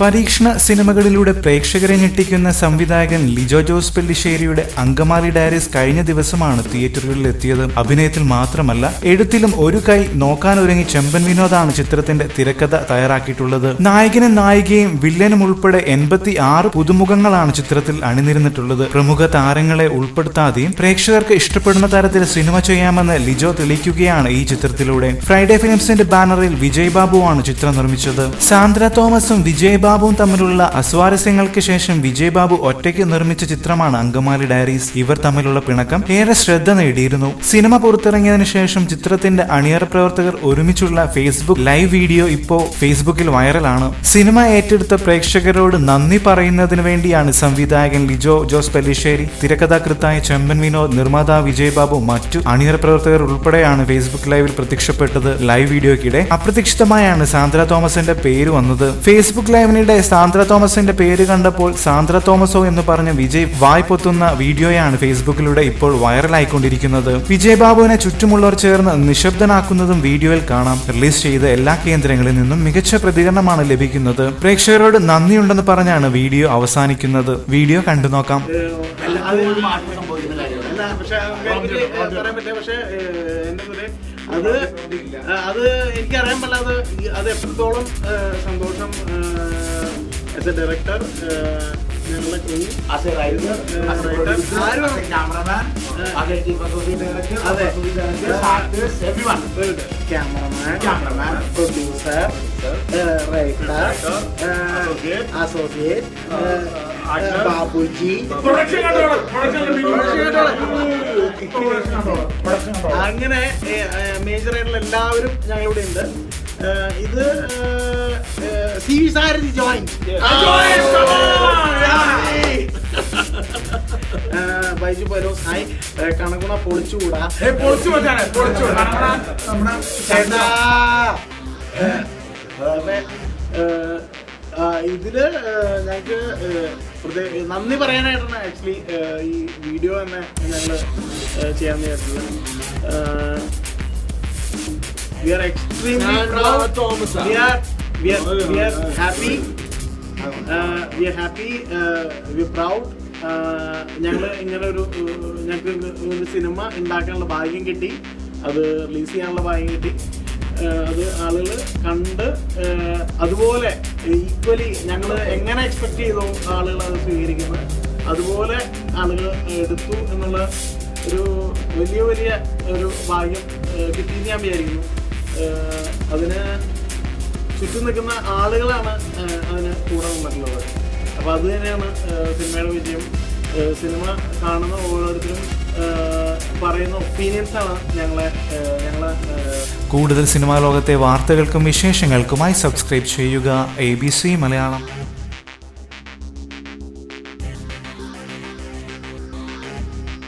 പരീക്ഷണ സിനിമകളിലൂടെ പ്രേക്ഷകരെ ഞെട്ടിക്കുന്ന സംവിധായകൻ ലിജോ ജോസ് പെല്ലിശ്ശേരിയുടെ അങ്കമാലി ഡയറീസ് കഴിഞ്ഞ ദിവസമാണ് തിയേറ്ററുകളിൽ എത്തിയത്. അഭിനയത്തിൽ മാത്രമല്ല എഴുത്തിലും ഒരു കൈ നോക്കാനൊരുങ്ങി ചെമ്പൻ വിനോദാണ് ചിത്രത്തിന്റെ തിരക്കഥ തയ്യാറാക്കിയിട്ടുള്ളത്. നായകനും നായികയും വില്ലനും ഉൾപ്പെടെ എൺപത്തി ആറ് പുതുമുഖങ്ങളാണ് ചിത്രത്തിൽ അണിനിരുന്നിട്ടുള്ളത്. പ്രമുഖ താരങ്ങളെ ഉൾപ്പെടുത്താതെയും പ്രേക്ഷകർക്ക് ഇഷ്ടപ്പെടുന്ന തരത്തിൽ സിനിമ ചെയ്യാമെന്ന് ലിജോ തെളിയിക്കുകയാണ് ഈ ചിത്രത്തിലൂടെ. ഫ്രൈഡേ ഫിലിംസിന്റെ ബാനറിൽ വിജയ് ബാബുവാണ് ചിത്രം നിർമ്മിച്ചത്. സാന്ദ്ര തോമസും വിജയ് ബാബുവും തമ്മിലുള്ള അസ്വാരസ്യങ്ങൾക്ക് ശേഷം വിജയ് ബാബു ഒറ്റയ്ക്ക് നിർമ്മിച്ച ചിത്രമാണ് അങ്കമാലി ഡയറീസ്. ഇവർ തമ്മിലുള്ള പിണക്കം ഏറെ ശ്രദ്ധ നേടിയിരുന്നു. സിനിമ പുറത്തിറങ്ങിയതിനു ശേഷം ചിത്രത്തിന്റെ അണിയറ പ്രവർത്തകർ ഒരുമിച്ചുള്ള ഫേസ്ബുക്ക് ലൈവ് വീഡിയോ ഇപ്പോ ഫേസ്ബുക്കിൽ വൈറലാണ്. സിനിമ ഏറ്റെടുത്ത പ്രേക്ഷകരോട് നന്ദി പറയുന്നതിന് വേണ്ടിയാണ് സംവിധായകൻ ലിജോ ജോസ് പെല്ലിശ്ശേരി തിരക്കഥാകൃത്തായ ചെമ്പൻ വിനോദ് നിർമ്മാതാവ് വിജയ് ബാബു മറ്റു അണിയറ പ്രവർത്തകർ ഉൾപ്പെടെയാണ് ഫേസ്ബുക്ക് ലൈവിൽ പ്രത്യക്ഷപ്പെട്ടത്. ലൈവ് വീഡിയോയ്ക്കിടെ അപ്രതീക്ഷിതമായാണ് സാന്ദ്ര തോമസിന്റെ പേര് വന്നത്. ഫേസ്ബുക്ക് ലൈവിനിടെ സാന്ദ്ര തോമസിന്റെ പേര് കണ്ടപ്പോൾ സാന്ദ്ര തോമസോ എന്ന് പറഞ്ഞ വിജയ് വായ് പൊത്തുന്ന വീഡിയോയാണ് ഫേസ്ബുക്കിലൂടെ ഇപ്പോൾ വൈറലായിക്കൊണ്ടിരിക്കുന്നത്. വിജയ് ബാബുവിനെ ചുറ്റുമുള്ളവർ ചേർന്ന് നിശബ്ദനാക്കുന്നതും വീഡിയോയിൽ കാണാം. റിലീസ് ചെയ്ത എല്ലാ കേന്ദ്രങ്ങളിൽ നിന്നും മികച്ച പ്രതികരണമാണ് ലഭിക്കുന്നത്. പ്രേക്ഷകരോട് നന്ദിയുണ്ടെന്ന് പറഞ്ഞാണ് വീഡിയോ അവസാനിക്കുന്നത്. വീഡിയോ കണ്ടു നോക്കാം. പക്ഷെ അത് അത് എനിക്കറിയാൻ പാടില്ല അത് അത് എത്രത്തോളം സന്തോഷം S A director associate Babuji. അങ്ങനെ മേജർ ആയിട്ടുള്ള എല്ലാവരും ഞങ്ങളിവിടെ ഉണ്ട്. ഇത് C V Sarathi on, yeah. Baiju പരോസ് hi. ഏഹ് കണക്കുണ പൊളിച്ചുകൂടാ. പൊളിച്ചു ചേട്ടാ. ഇതിൽ ഞങ്ങക്ക് നന്ദി പറയാനായിട്ടാണ് ആക്ച്വലി ഈ വീഡിയോ തന്നെ ഞങ്ങൾ ചെയ്യാൻ വിചാരിച്ചത്. We are extremely proud we are happy. uh, we are proud. ഞങ്ങൾ ഇങ്ങനെ ഒരു ഞങ്ങൾക്ക് ഒരു സിനിമ ഉണ്ടാക്കാനുള്ള ഭാഗ്യം കിട്ടി. അത് റിലീസ് ചെയ്യാനുള്ള ഭാഗ്യം കിട്ടി. കണ്ട് അതുപോലെ ഈക്വലി ഞങ്ങൾ എങ്ങനെ എക്സ്പെക്ട് ചെയ്തോ ആളുകൾ അത് സ്വീകരിക്കുന്നത്? അതുപോലെ ആളുകൾ എടുത്തു എന്നുള്ള ഒരു വലിയ വലിയ ഒരു ഭാഗ്യം കിട്ടിയെന്ന് ഞാൻ വിചാരിക്കുന്നു. അതിന് ചുറ്റും നിൽക്കുന്ന ആളുകളാണ് അതിന് കൂടെ നിന്നിട്ടുള്ളത്. അപ്പോൾ അത് തന്നെയാണ് സിനിമയുടെ വിജയം. സിനിമ കാണുന്ന ഓരോരുത്തരും പറയുന്ന ഒപ്പീനിയൻസ് ആണ് ഞങ്ങളെ ഞങ്ങളെ കൂടുതൽ സിനിമാ ലോകത്തെ വാർത്തകൾക്കും വിശേഷങ്ങൾക്കുമായി സബ്സ്ക്രൈബ് ചെയ്യുക എ ബി സി മലയാളം.